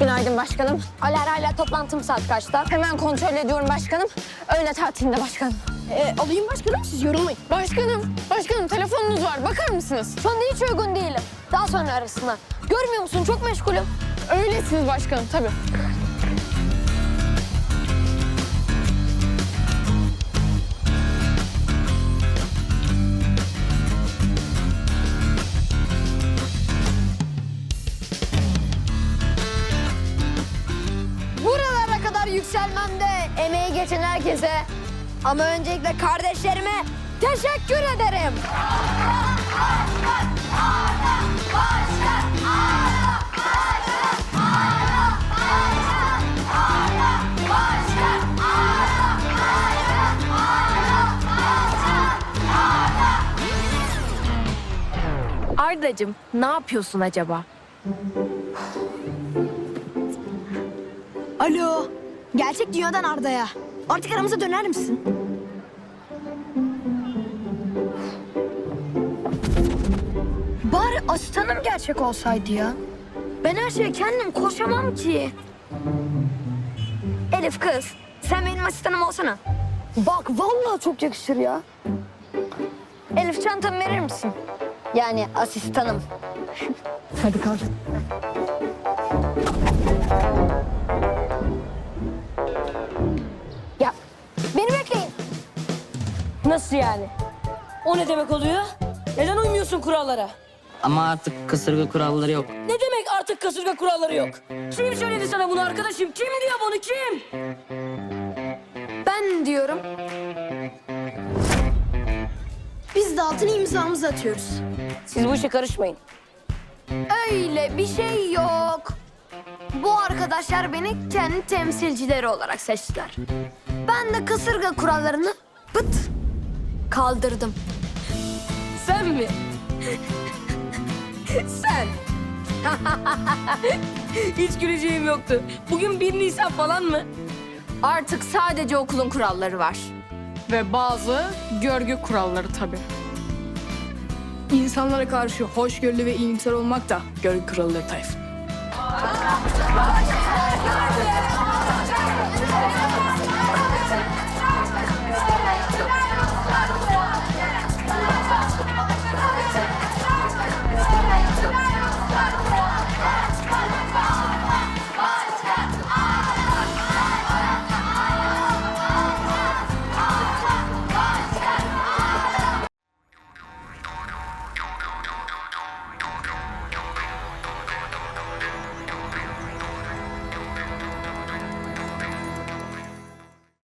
Günaydın başkanım. Aler hala toplantım saat kaçta? Hemen kontrol ediyorum başkanım. Öğle tatilinde başkanım. Ee, alayım başkanım siz yorulmayın. Başkanım, başkanım telefonunuz var. Bakar mısınız? Şu anda hiç uygun değilim. Daha sonra arasınlar. Görmüyor musun çok meşgulüm. Öylesiniz başkanım tabii. Yükselmemde emeği geçen herkese ama öncelikle kardeşlerime teşekkür ederim. Ardacığım ne yapıyorsun acaba? Alo. Gerçek dünyadan Arda'ya. Artık aramıza döner misin? Bari asistanım gerçek olsaydı ya. Ben her şeye kendim koşamam ki. Elif kız, sen benim asistanım olsana. Bak vallahi çok yakışır ya. Elif çantamı verir misin? Yani asistanım. Hadi kalk. Nasıl yani? O ne demek oluyor? Neden uymuyorsun kurallara? Ama artık kısırga kuralları yok. Ne demek artık kasırga kuralları yok? Kim söyledi sana bunu arkadaşım? Kim diyor bunu kim? Ben diyorum. Biz de altına imzamızı atıyoruz. Siz bu işe karışmayın. Öyle bir şey yok. Bu arkadaşlar beni kendi temsilcileri olarak seçtiler. Ben de kasırga kurallarını pıt kaldırdım. Sen mi? Sen. Hiç güleceğim yoktu. Bugün 1 Nisan falan mı? Artık sadece okulun kuralları var. Ve bazı görgü kuralları tabii. İnsanlara karşı hoşgörülü ve iyimser olmak da görgü kuralları Tayfun.